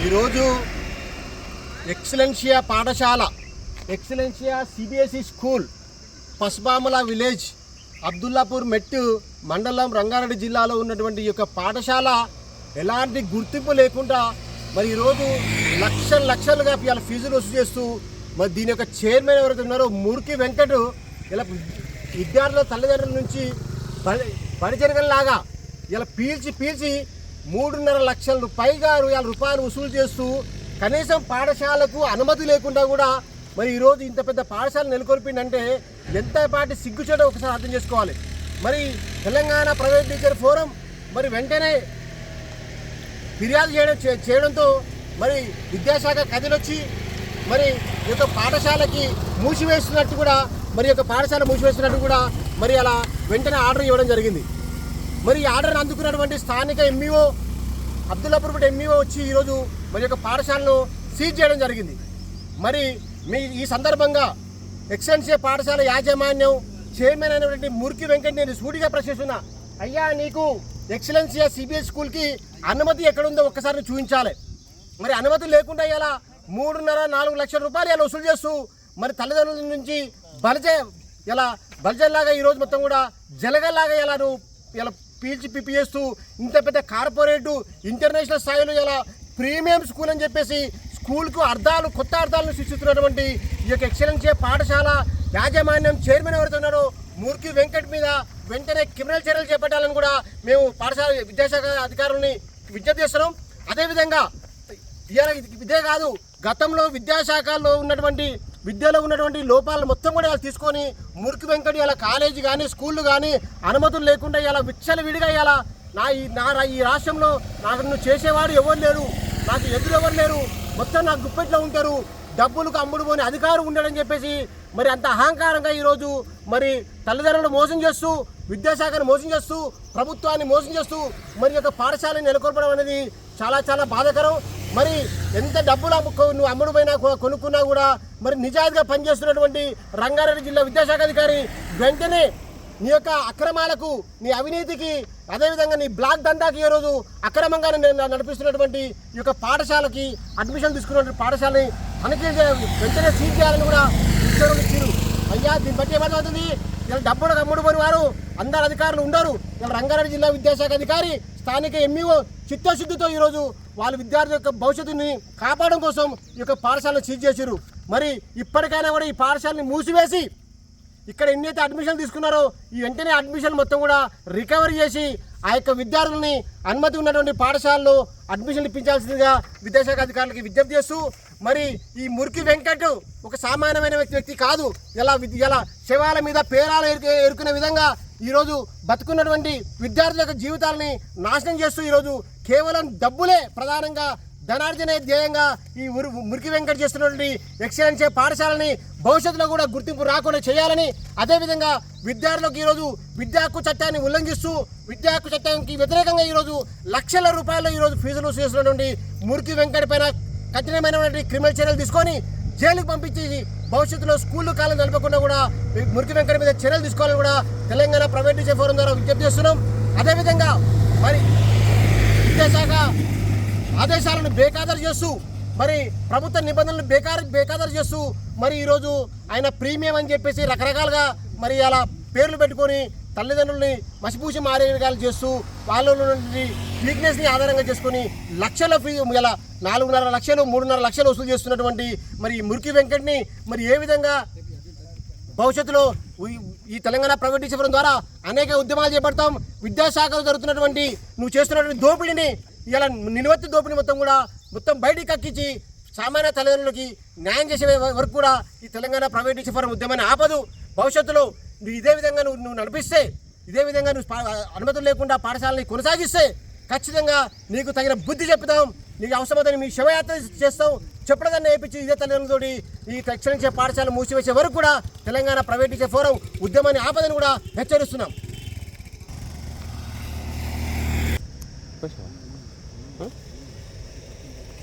ఈరోజు ఎక్సలెన్షియా పాఠశాల Excellentia CBSE school Pasbamala village Abdullapur Mettu మండలం రంగారెడ్డి జిల్లాలో ఉన్నటువంటి ఈ యొక్క పాఠశాల ఎలాంటి గుర్తింపు లేకుండా మరి ఈరోజు లక్ష లక్షలుగా ఇవాళ ఫీజులు వసూలు చేస్తూ మరి దీని యొక్క చైర్మన్ ఎవరైతే ఉన్నారో మురికి వెంకట్ ఇలా విద్యార్థుల తల్లిదండ్రుల నుంచి బడి బడిజరగల్లాగా ఇలా పీల్చి పీల్చి మూడున్నర లక్షల పైగా వేల రూపాయలు వసూలు చేస్తూ కనీసం పాఠశాలకు అనుమతి లేకుండా కూడా మరి ఈరోజు ఇంత పెద్ద పాఠశాల నెలకొల్పిందంటే ఎంతపాటి పాటి ఒకసారి అర్థం చేసుకోవాలి. మరి తెలంగాణ ప్రైవేట్ టీచర్ ఫోరం మరి వెంటనే ఫిర్యాదు చేయడం చేయడంతో మరి విద్యాశాఖ కదిలొచ్చి మరి ఈ యొక్క పాఠశాలకి మూసివేస్తున్నట్టు కూడా మరి యొక్క పాఠశాల మూసివేస్తున్నట్టు కూడా మరి అలా వెంటనే ఆర్డర్ ఇవ్వడం జరిగింది. మరి ఆర్డర్ అందుకున్నటువంటి స్థానిక ఎంఈఓ అబ్దుల్లాపూర్ ఎంఈఓ వచ్చి ఈరోజు మరి యొక్క పాఠశాలను సీజ్ చేయడం జరిగింది. మరి మీ ఈ సందర్భంగా ఎక్సెన్సీ పాఠశాల యాజమాన్యం చైర్మన్ అయినటువంటి మురికి వెంకట్ నేను సూటిగా ప్రశ్నిస్తున్నా అయ్యా నీకు ఎక్సలెన్సీ సిబిఎస్ స్కూల్కి అనుమతి ఎక్కడుందో ఒక్కసారి చూపించాలి. మరి అనుమతి లేకుండా ఇలా మూడున్నర నాలుగు లక్షల రూపాయలు ఇలా వసూలు చేస్తూ మరి తల్లిదండ్రుల నుంచి బలజ ఇలా బలజల్లాగా ఈరోజు మొత్తం కూడా జలగల్లాగా ఇలా ఇలా పీల్చి పిప్పి చేస్తూ ఇంత పెద్ద కార్పొరేటు ఇంటర్నేషనల్ స్థాయిలో ఇలా ప్రీమియం స్కూల్ అని చెప్పేసి స్కూల్కు అర్థాలు కొత్త అర్థాలను సృష్టిస్తున్నటువంటి ఈ యొక్క ఎక్సలెన్సీ పాఠశాల యాజమాన్యం చైర్మన్ ఎవరుతున్నారో మూర్తి మూర్ఖి వెంకట్ మీద వెంటనే క్రిమినల్ చర్యలు చేపట్టాలని కూడా మేము పాఠశాల విద్యాశాఖ అధికారులని విజ్ఞప్తి చేస్తున్నాం. అదేవిధంగా ఇదే కాదు గతంలో విద్యాశాఖలో ఉన్నటువంటి విద్యలో ఉన్నటువంటి లోపాలు మొత్తం కూడా ఇలా తీసుకొని మురికి వెంకటి ఇలా కాలేజీ కానీ స్కూళ్ళు కానీ అనుమతులు లేకుండా ఇలా విచ్చల విడిగా ఇలా నా ఈ నా ఈ రాష్ట్రంలో నాకు నువ్వు చేసేవాడు ఎవరు లేరు. నాకు ఎదురు ఎవరు లేరు. మొత్తం నాకు గుప్పెట్లో ఉంటారు. డబ్బులకు అమ్ముడు పోని అధికారం ఉండడని చెప్పేసి మరి అంత అహంకారంగా ఈరోజు మరి తల్లిదండ్రులు మోసం చేస్తూ విద్యాశాఖను మోసం చేస్తూ ప్రభుత్వాన్ని మోసం చేస్తూ మరి యొక్క పాఠశాలను నెలకొల్పడం అనేది చాలా చాలా బాధాకరం. మరి ఎంత డబ్బులు అమ్ముకు నువ్వు అమ్ముడు కొనుక్కున్నా కూడా మరి నిజాయితీగా పనిచేస్తున్నటువంటి రంగారెడ్డి జిల్లా విద్యాశాఖ అధికారి వెంటనే నీ యొక్క అక్రమాలకు నీ అవినీతికి అదేవిధంగా నీ బ్లాక్ దందాకి ఈ రోజు అక్రమంగా నేను నడిపిస్తున్నటువంటి ఈ యొక్క పాఠశాలకి అడ్మిషన్ తీసుకున్నటువంటి పాఠశాలని తనిఖీ వెంటనే సీజ్ చేయాలని కూడా ఉత్తర్వులు ఇచ్చారు. అయ్యా దీన్ని బట్టి ఏమర్థమవుతుంది ఇలా డబ్బులకు అమ్ముడు వారు అందరు అధికారులు ఉండరు. ఇలా రంగారెడ్డి జిల్లా విద్యాశాఖ అధికారి స్థానిక ఎంఈఓ చిత్తశుద్ధితో ఈరోజు వాళ్ళ విద్యార్థి యొక్క భవిష్యత్తుని కాపాడడం కోసం ఈ యొక్క పాఠశాలను సీజ్ చేశారు మరి ఇప్పటికైనా కూడా ఈ పాఠశాలని మూసివేసి ఇక్కడ ఎన్నైతే అడ్మిషన్ తీసుకున్నారో ఈ వెంటనే అడ్మిషన్ మొత్తం కూడా రికవరీ చేసి ఆ యొక్క విద్యార్థులని అనుమతి ఉన్నటువంటి పాఠశాలలో అడ్మిషన్లు ఇప్పించాల్సిందిగా విద్యాశాఖ అధికారులకి విజ్ఞప్తి చేస్తూ మరి ఈ మురికి వెంకట్ ఒక సామాన్యమైన వ్యక్తి వ్యక్తి కాదు ఇలా ఇలా శవాల మీద పేరాలు ఎరుకు ఎరుకునే విధంగా ఈరోజు బతుకున్నటువంటి విద్యార్థుల యొక్క జీవితాలని నాశనం చేస్తూ ఈరోజు కేవలం డబ్బులే ప్రధానంగా ధనార్జనే ధ్యేయంగా ఈ ఉరు మురికి వెంకట చేస్తున్నటువంటి ఎక్సలెన్స్ పాఠశాలని భవిష్యత్తులో కూడా గుర్తింపు రాకుండా చేయాలని అదేవిధంగా విద్యార్థులకు ఈరోజు విద్యా హక్కు చట్టాన్ని ఉల్లంఘిస్తూ విద్యా హక్కు చట్టానికి వ్యతిరేకంగా ఈరోజు లక్షల రూపాయలు ఈరోజు ఫీజులు చేస్తున్నటువంటి మురికి వెంకట పైన కఠినమైనటువంటి క్రిమినల్ చర్యలు తీసుకొని జైలుకు పంపించి భవిష్యత్తులో స్కూళ్ళు కాలం నడపకుండా కూడా మురికి వెంకట మీద చర్యలు తీసుకోవాలని కూడా తెలంగాణ ప్రైవేట్ టీచర్ ఫోరం ద్వారా విజ్ఞప్తి చేస్తున్నాం. అదేవిధంగా మరి విద్యాశాఖ ఆదేశాలను బేఖాతరు చేస్తూ మరి ప్రభుత్వ నిబంధనలు బేకారు బేఖాతరు చేస్తూ మరి ఈరోజు ఆయన ప్రీమియం అని చెప్పేసి రకరకాలుగా మరి అలా పేర్లు పెట్టుకొని తల్లిదండ్రుల్ని మసిపూసి మారేగాలు చేస్తూ వాళ్ళ వీక్నెస్ని ఆధారంగా చేసుకొని లక్షల ఫీజు ఇలా నాలుగున్నర లక్షలు మూడున్నర లక్షలు వసూలు చేస్తున్నటువంటి మరి మురికి వెంకట్ని మరి ఏ విధంగా భవిష్యత్తులో ఈ- తెలంగాణ ప్రైవేటీకరణ ద్వారా అనేక ఉద్యమాలు చేపడతాం విద్యాశాఖలో జరుగుతున్నటువంటి నువ్వు చేస్తున్నటువంటి దోపిడీని ఇలా నిలువెత్తు దోపిడీ మొత్తం కూడా మొత్తం బయటికి కక్కించి సామాన్య తల్లిదండ్రులకి న్యాయం చేసే వరకు కూడా ఈ తెలంగాణ ప్రైవేటీకరణ ఉద్యమాన్ని ఆపదు. భవిష్యత్తులో నువ్వు ఇదే విధంగా నువ్వు నువ్వు నడిపిస్తే ఇదే విధంగా నువ్వు పా- అనుమతులు లేకుండా పాఠశాలని కొనసాగిస్తే ఖచ్చితంగా నీకు తగిన బుద్ధి చెప్తాం. నీకు అవసరమైతే మీ శివయాత్ర చేస్తాం. చెప్పడదాన్ని వేయించి ఇదే తల్లిదండ్రులతోటి ఈ తక్షణించే పాఠశాల మూసివేసే వరకు కూడా తెలంగాణ ప్రైవేట్ టీచర్ ఫోరం ఉద్యమాన్ని ఆపదని కూడా హెచ్చరిస్తున్నాం.